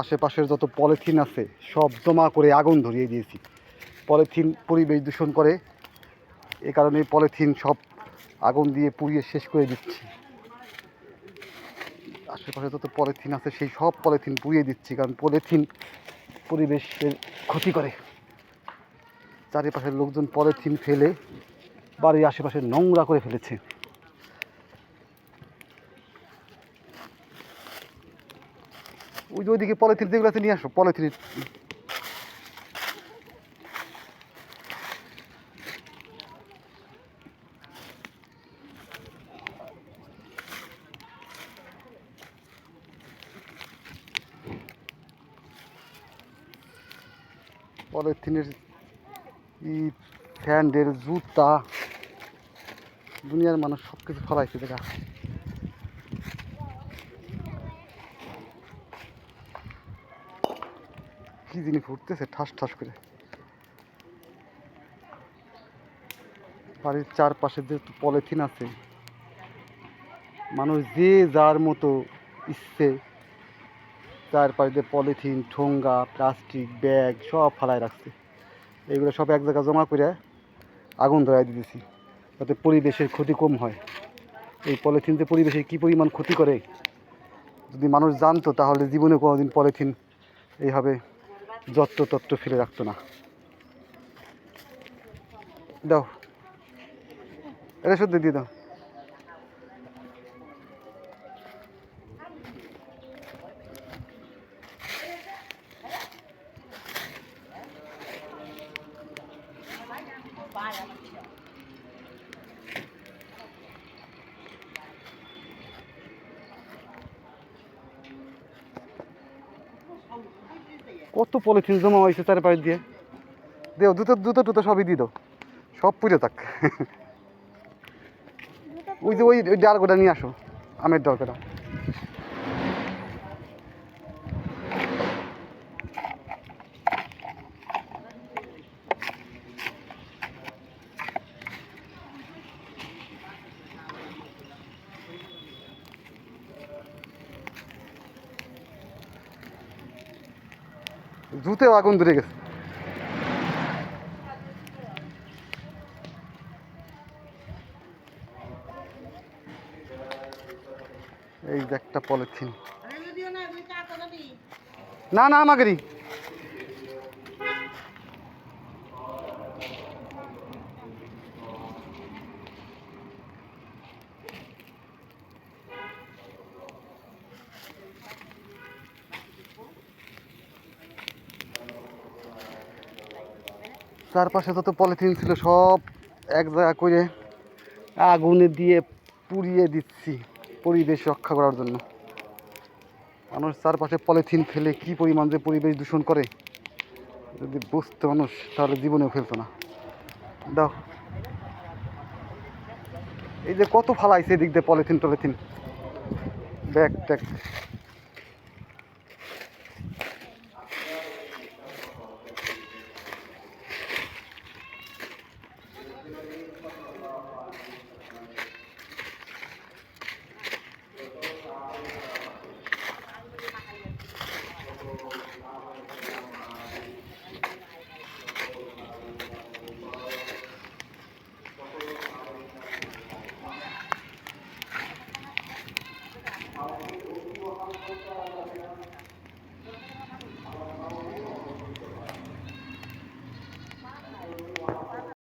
আশেপাশের যত পলিথিন আছে, সব জমা করে আগুন ধরিয়ে দিয়েছি। পলিথিন পরিবেশ দূষণ করে। এ কারণে পলিথিন সব আগুন দিয়ে পুড়িয়ে শেষ করে দিচ্ছি। আশেপাশে যত পলিথিন আছে, সেই সব পলিথিন পুড়িয়ে দিচ্ছি, কারণ পলিথিন পরিবেশের ক্ষতি করে। চারিপাশের লোকজন পলিথিন ফেলে বাড়ির আশেপাশে নোংরা করে ফেলেছে। ওই যে ওইদিকে পলিথিন যেগুলো আছে, নিয়ে আসো, পলিথিন। পলিথিনের ই স্যান্ডেল জুতা, দুনিয়ার মানুষ সব কিছু ফলাইছে, দেখা। কি জিনিস ফুটতেছে ঠাস ঠাস করে। বাড়ির চারপাশে যে পলিথিন আছে, মানুষ যে যার মতো ইচ্ছে, চারপাশে পলিথিন, ঠোঙ্গা, প্লাস্টিক, ব্যাগ সব ফালায় রাখছে। এইগুলো সব এক জায়গায় জমা করে আগুন ধরাই দিতেছি, যাতে পরিবেশের ক্ষতি কম হয়। এই পলিথিন যে পরিবেশের কী পরিমাণ ক্ষতি করে, যদি মানুষ জানতো তাহলে জীবনে কোনোদিন পলিথিন এইভাবে যত্র তত্র ফেলে রাখতো না। দাও। এটা সত্যি দিয়ে দাও। কত পলিথিন জমা হয়েছে চারপাশ দিয়ে? দেও দুটো দুটো টুতো সবই দিয়ে দাও। সব পুজো থাক। ওই যে ওই ওই ডাল গোটা নিয়ে আসো আমের ডাল জুতেও আগুন ধরে গেছে। এই যে একটা পলিথিন। না না আমাকেরই। চারপাশে যত পলিথিন ছিল সব এক জায়গা করে আগুনে দিয়ে পুড়িয়ে দিচ্ছি পরিবেশ রক্ষা করার জন্য। মানুষ চারপাশে পলিথিন ফেলে কি পরিমাণ যে পরিবেশ দূষণ করে, যদি বুঝতো মানুষ, তাহলে জীবনেও ফেলতো না। দাও। এই যে কত ফালাইছে এদিক দিয়ে পলিথিন টলিথিন ব্যাগ ট্যাগ আমার